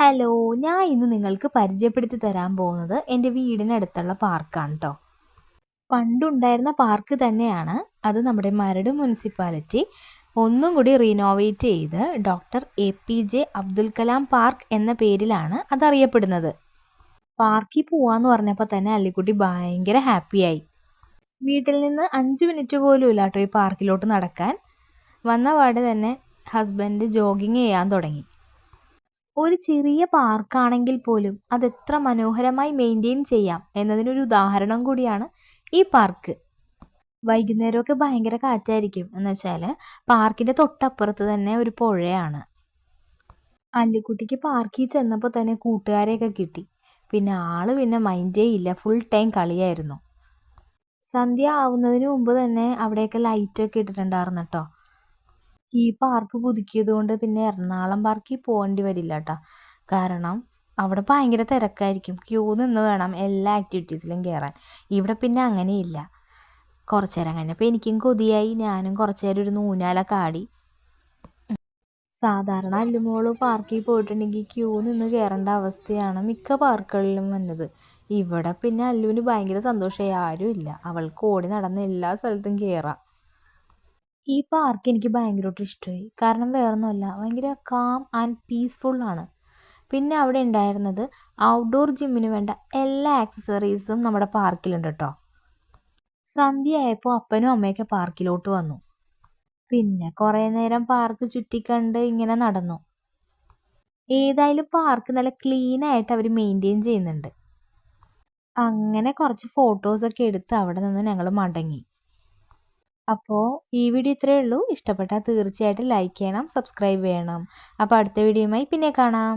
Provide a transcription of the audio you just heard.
Hello ഞാൻ ഇന്ന് നിങ്ങൾക്ക് പരിചയപ്പെടുത്തി തരാൻ പോകുന്നത് എന്റെ വീടിനടുത്തുള്ള പാർക്കാണ് കേട്ടോ പണ്ടുണ്ടായിരുന്ന പാർക്ക് തന്നെയാണ്. അത് നമ്മുടെ മരട് മുനിസിപ്പാലിറ്റി. ഒന്നും കൂടി റീനോവേറ്റ് ചെയ്ത് doctor A P J Abdul Kalam park എന്ന പേരിലാണ് അതറിയപ്പെടുന്നത്. പാർക്കിൽ പോവാന്ന് പറഞ്ഞപ്പോൾ തന്നെ അല്ലിക്കുട്ടി ഭയങ്കര ഹാപ്പിയായി. വീട്ടിൽ നിന്ന് അഞ്ച് മിനിറ്റ് പോലും ഇല്ല കേട്ടോ ഈ പാർക്കിലോട്ട് നടക്കാൻ. വന്ന പാടെ തന്നെ ഹസ്ബൻഡ് ജോഗിങ് ചെയ്യാൻ തുടങ്ങി. ഒരു ചെറിയ പാർക്കാണെങ്കിൽ പോലും അതെത്ര മനോഹരമായി മെയിന്റെയിൻ ചെയ്യാം എന്നതിനൊരു ഉദാഹരണം കൂടിയാണ് ഈ പാർക്ക് വൈകുന്നേരമൊക്കെ ഭയങ്കര കാറ്റായിരിക്കും. എന്ന് വെച്ചാൽ പാർക്കിന്റെ തൊട്ടപ്പുറത്ത് തന്നെ ഒരു പുഴയാണ്. അല്ലിക്കുട്ടിക്ക് പാർക്കിൽ ചെന്നപ്പോൾ തന്നെ കൂട്ടുകാരെയൊക്കെ കിട്ടി. പിന്നെ ആൾ പിന്നെ മൈൻഡേ ഇല്ല. ഫുൾ ടൈം കളിയായിരുന്നു. സന്ധ്യ ആവുന്നതിന് മുമ്പ് തന്നെ അവിടെയൊക്കെ ലൈറ്റൊക്കെ ഇട്ടിട്ടുണ്ടായിരുന്നു കേട്ടോ. ഈ പാർക്ക് പുതുക്കിയത് കൊണ്ട് പിന്നെ എറണാകുളം പാർക്കിൽ പോകേണ്ടി വരില്ല കേട്ടോ കാരണം അവിടെ ഭയങ്കര തിരക്കായിരിക്കും. ക്യൂ നിന്ന് വേണം എല്ലാ ആക്ടിവിറ്റീസിലും കയറാൻ ഇവിടെ പിന്നെ അങ്ങനെയില്ല. കുറച്ച് നേരം കഴിഞ്ഞപ്പോൾ എനിക്കും കൊതിയായി. ഞാനും കുറച്ച് നേരം ഒരു നൂനാലൊക്കെ ആടി. സാധാരണ അല്ലുമോൾ പാർക്കിൽ പോയിട്ടുണ്ടെങ്കിൽ ക്യൂ നിന്ന് കയറേണ്ട അവസ്ഥയാണ് മിക്ക പാർക്കുകളിലും വന്നത്. ഇവിടെ പിന്നെ അല്ലുവിന് ഭയങ്കര സന്തോഷമായി. ആരുമില്ല. അവൾക്ക് ഓടി നടന്ന് എല്ലാ സ്ഥലത്തും കയറാം ഈ പാർക്ക് എനിക്ക് ഭയങ്കരമായിട്ട് ഇഷ്ടമായി. കാരണം വേറൊന്നുമല്ല ഭയങ്കര കാം ആൻഡ് പീസ്ഫുൾ ആണ്. പിന്നെ അവിടെ ഉണ്ടായിരുന്നത് ഔട്ട്ഡോർ ജിമ്മിന് വേണ്ട എല്ലാ ആക്സസറീസും നമ്മുടെ പാർക്കിലുണ്ട് കേട്ടോ. സന്ധ്യയായപ്പോൾ അപ്പനും അമ്മയൊക്കെ പാർക്കിലോട്ട് വന്നു. പിന്നെ കുറേ നേരം പാർക്ക് ചുറ്റിക്കണ്ട് ഇങ്ങനെ നടന്നു. ഏതായാലും പാർക്ക് നല്ല ക്ലീൻ ആയിട്ട് അവർ മെയിന്റെയിൻ ചെയ്യുന്നുണ്ട്. അങ്ങനെ കുറച്ച് ഫോട്ടോസൊക്കെ എടുത്ത് അവിടെ നിന്ന് ഞങ്ങൾ മടങ്ങി. അപ്പോൾ ഈ വീഡിയോ ഇത്രയേ ഉള്ളൂ. ഇഷ്ടപ്പെട്ടാൽ തീർച്ചയായിട്ടും ലൈക്ക് ചെയ്യണം സബ്സ്ക്രൈബ് ചെയ്യണം. അപ്പോൾ അടുത്ത വീഡിയോയുമായി പിന്നെ കാണാം.